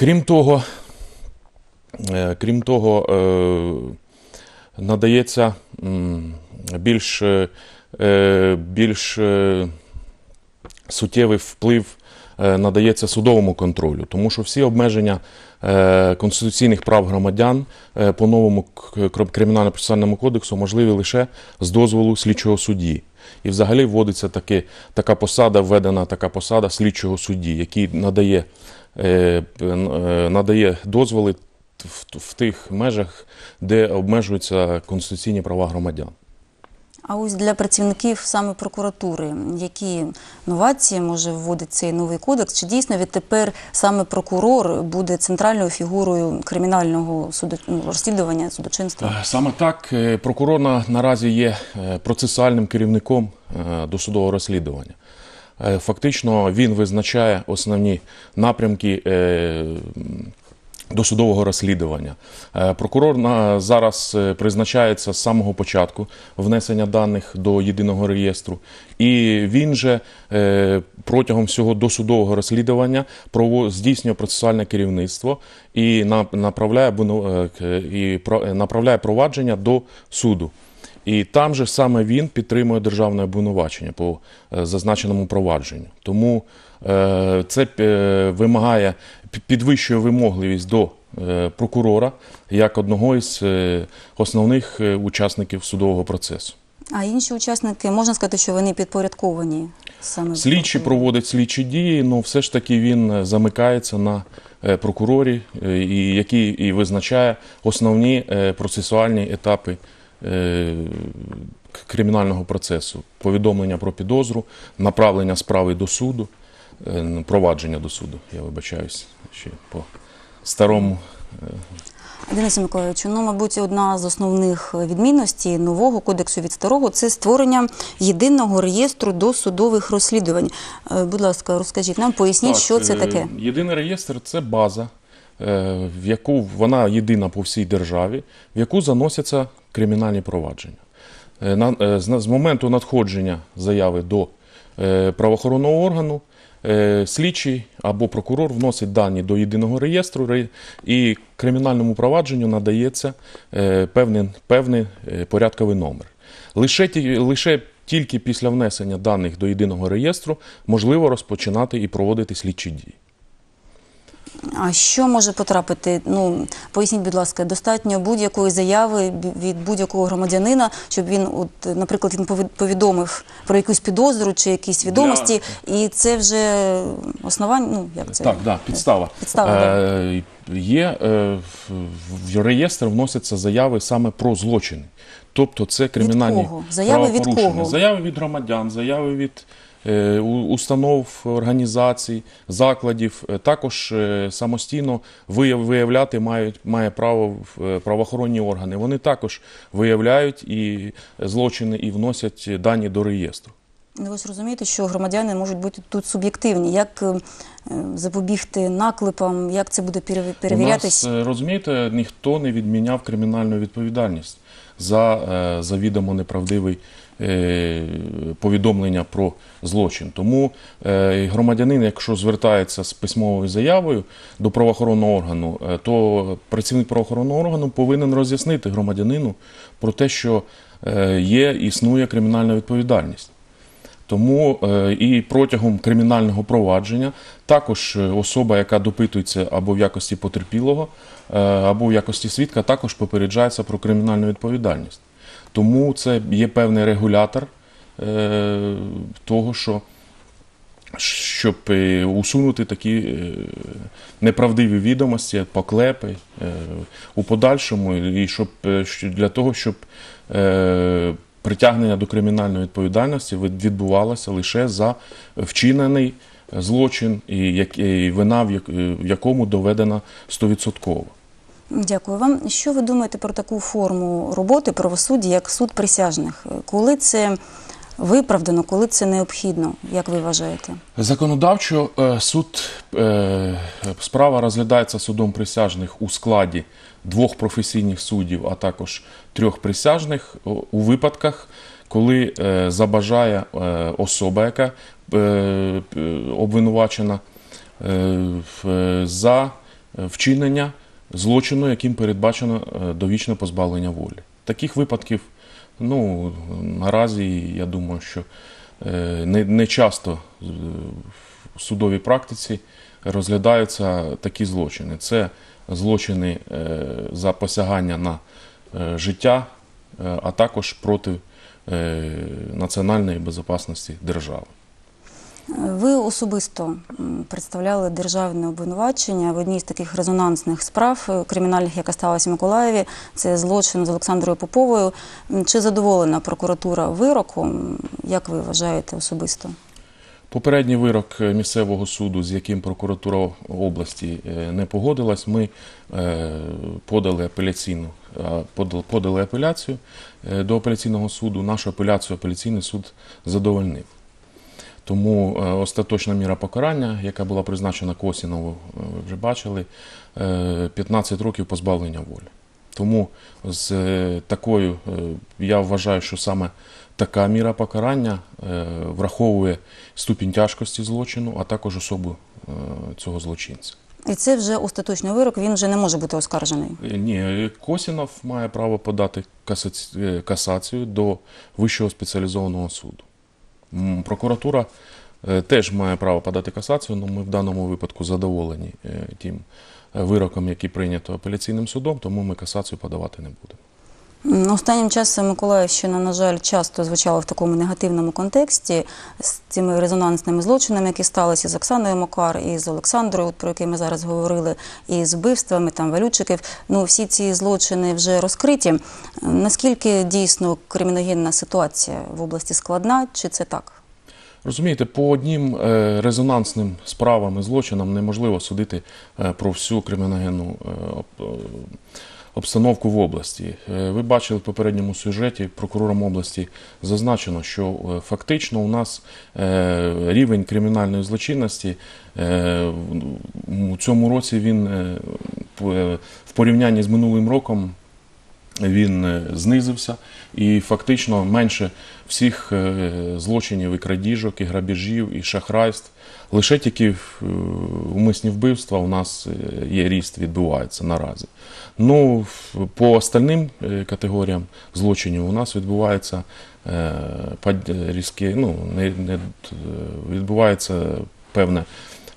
Крім того, е, крім того, е, надається більш, е, більш суттєвий вплив надається судовому контролю, тому що всі обмеження конституційних прав громадян по новому кримінально-процесуальному кодексу можливі лише з дозволу слідчого судді. І взагалі вводиться таки, така посада, введена така посада слідчого судді, який надає, надає дозволи в, тих межах, де обмежуються конституційні права громадян. А ось для працівників саме прокуратури, які новації може вводить цей новий кодекс? Чи дійсно відтепер саме прокурор буде центральною фігурою кримінального суду... ну, розслідування судочинства? Е, Саме так, е, прокурор наразі є е, процесуальним керівником е, досудового розслідування. Е, Фактично він визначає основні напрямки е, досудового розслідування. Е, Прокурор зараз призначається з самого початку внесення даних до єдиного реєстру, і він же протягом всього досудового розслідування здійснює процесуальне керівництво і на- направляє, направляє провадження до суду. І там же саме він підтримує державне обвинувачення по е, зазначеному провадженню. Тому е, це е, вимагає підвищує вимогливість до прокурора як одного із основних учасників судового процесу. А інші учасники можна сказати, що вони підпорядковані саме прокурору? проводить слідчі дії, але все ж таки він замикається на прокурорі, і який і визначає основні процесуальні етапи кримінального процесу: повідомлення про підозру, направлення справи до суду, е, ну, провадження до суду. Я вибачаюсь ще по старому. Денисе Миколаївичу, ну, мабуть, одна з основних відмінностей нового кодексу від старого це створення єдиного реєстру досудових розслідувань. Е, Будь ласка, розкажіть нам, поясніть, Так, що це е, таке. Єдиний реєстр це база, е, в яку вона єдина по всій державі, в яку заносяться кримінальні провадження. Е, е, З моменту надходження заяви до е, правоохоронного органу. е, Слідчий або прокурор вносить дані до єдиного реєстру і кримінальному провадженню надається е, певний, певний е, порядковий номер. Лише, лише тільки після внесення даних до єдиного реєстру можливо розпочинати і проводити слідчі дії. А що може потрапити? Ну поясніть, будь ласка, достатньо будь-якої заяви від будь-якого громадянина, щоб він, от, наприклад, він повідомив про якусь підозру чи якісь відомості, і це вже основання. Ну як це Так, да, підстава. Підстава, да. Е, є е, в, реєстр вносяться заяви саме про злочини. Тобто це кримінальні кого? Заяви від кого? Заяви від громадян, заяви від установ, організацій, закладів. Е, Також е, самостійно вияв- виявляти мають має право е, правоохоронні органи. Вони також виявляють і злочини і вносять дані до реєстру. Ну, ви ж розумієте, що громадяни можуть бути тут суб'єктивні. Як е, е, запобігти наклепам, як це буде пере- перевірятись? У нас, е, розумієте, ніхто не відміняв кримінальну відповідальність за е, завідомо неправдивий е, повідомлення про злочин. Тому е, громадянин, якщо звертається з письмовою заявою до правоохоронного органу, то працівник правоохоронного органу повинен роз'яснити громадянину про те, що є, існує кримінальна відповідальність. Тому е, і протягом кримінального провадження також е, особа, яка допитується або в якості потерпілого, е, або в якості свідка, також попереджається про кримінальну відповідальність. Тому це є певний регулятор того, що щоб усунути такі неправдиві відомості, поклепи у подальшому, і щоб для того, щоб притягнення до кримінальної відповідальності від- відбувалося лише за вчинений злочин, і вина як- в якому доведена 100%. Дякую вам. Що ви думаєте про таку форму роботи правосуддя, як суд присяжних? Коли це виправдано, коли це необхідно, як ви вважаєте? Законодавчо е, суд е, справа розглядається судом присяжних у складі двох професійних суддів, а також трьох присяжних у випадках, коли е, забажає особа, яка обвинувачена за вчинення злочину, яким передбачено довічне позбавлення волі. Таких випадків, ну, наразі, я думаю, що е, не, не часто е, в судовій практиці розглядаються такі злочини. Це злочини е, за посягання на життя, а також проти національної безпечності держави. Ви особисто представляли державне обвинувачення в одній з таких резонансних справ е, кримінальних, яка сталася в Миколаєві. Це злочин з Олександрою Поповою. Чи задоволена прокуратура вироком? Як ви вважаєте особисто? Попередній вирок е, місцевого суду, з яким прокуратура області е, не погодилась, ми подали апеляційну подал- подали апеляцію до апеляційного суду. Нашу апеляцію апеляційний суд задовольнив. Тому е, остаточна міра покарання, яка була призначена Косінову, е, ви вже бачили, е, 15 років позбавлення волі. Тому з е, такою, е, я вважаю, що саме така міра покарання е, враховує ступінь тяжкості злочину, а також особу е, цього злочинця. І це вже остаточний вирок, він вже не може бути оскаржений. Е, Ні, е, Косінов має право подати е, касацію до Вищого спеціалізованого суду. Прокуратура е, теж має право подати касацію, але ми в даному випадку задоволені е, тим е, вироком, який прийнято апеляційним судом, тому ми касацію подавати не будемо. Останнім часом Миколаївщина, на жаль, часто звучала в такому негативному контексті з цими резонансними злочинами, які сталися з Оксаною Макар і з Олександрою, про які ми зараз говорили, і з вбивствами там валючиків. Ну всі ці злочини вже розкриті. Наскільки дійсно криміногенна ситуація в області складна, чи це так? Розумієте, по однім е, резонансним справам і злочинам неможливо судити е, про всю криміногенну е, обстановку в області. Е, Ви бачили в попередньому сюжеті прокурором області зазначено, що е, фактично у нас е, рівень кримінальної злочинності у цьому році він в порівнянні з минулим роком він е, знизився і фактично менше всіх е, злочинів і крадіжок, і грабіжів, і шахрайств. Лише тільки умисні вбивства у нас е, є ріст, відбувається наразі. Ну, по остальним категоріям злочинів у нас відбувається різке, ну, не, не, відбувається певне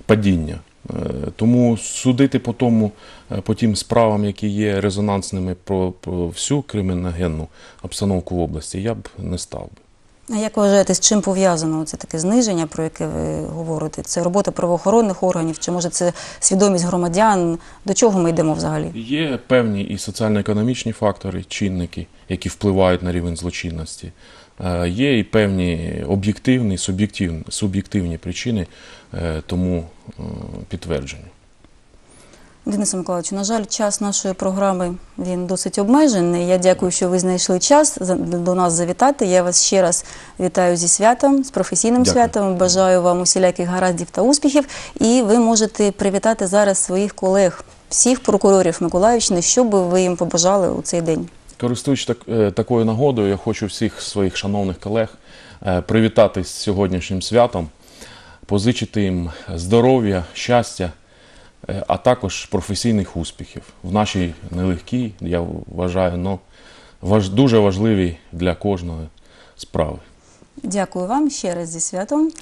падіння. Е, Тому судити по тому, е, по тим справам, які є резонансними про, про всю криміногенну обстановку в області, я б не став би. А як ви вважаєте, з чим пов'язано це таке зниження, про яке ви говорите? Це робота правоохоронних органів, чи може це свідомість громадян? До чого ми йдемо взагалі? Є певні і соціально-економічні фактори, чинники, які впливають на рівень злочинності. Е, Є і певні об'єктивні, суб'єктивні, суб'єктивні причини е, тому е, підтвердження. Денисе Миколаївичу, на жаль, час нашої програми він досить обмежений. Я дякую, що ви знайшли час до нас завітати. Я вас ще раз вітаю зі святом, з професійним Дякую. святом. Бажаю вам усіляких гараздів та успіхів. І ви можете привітати зараз своїх колег, всіх прокурорів Миколаївщини, що би ви їм побажали у цей день. Користуючись так, е, такою нагодою, я хочу всіх своїх шановних колег е, привітати з сьогоднішнім святом, позичити їм здоров'я, щастя, а також професійних успіхів в нашій нелегкій, я вважаю, но важ, дуже важливій для кожної справи. Дякую вам ще раз зі святом.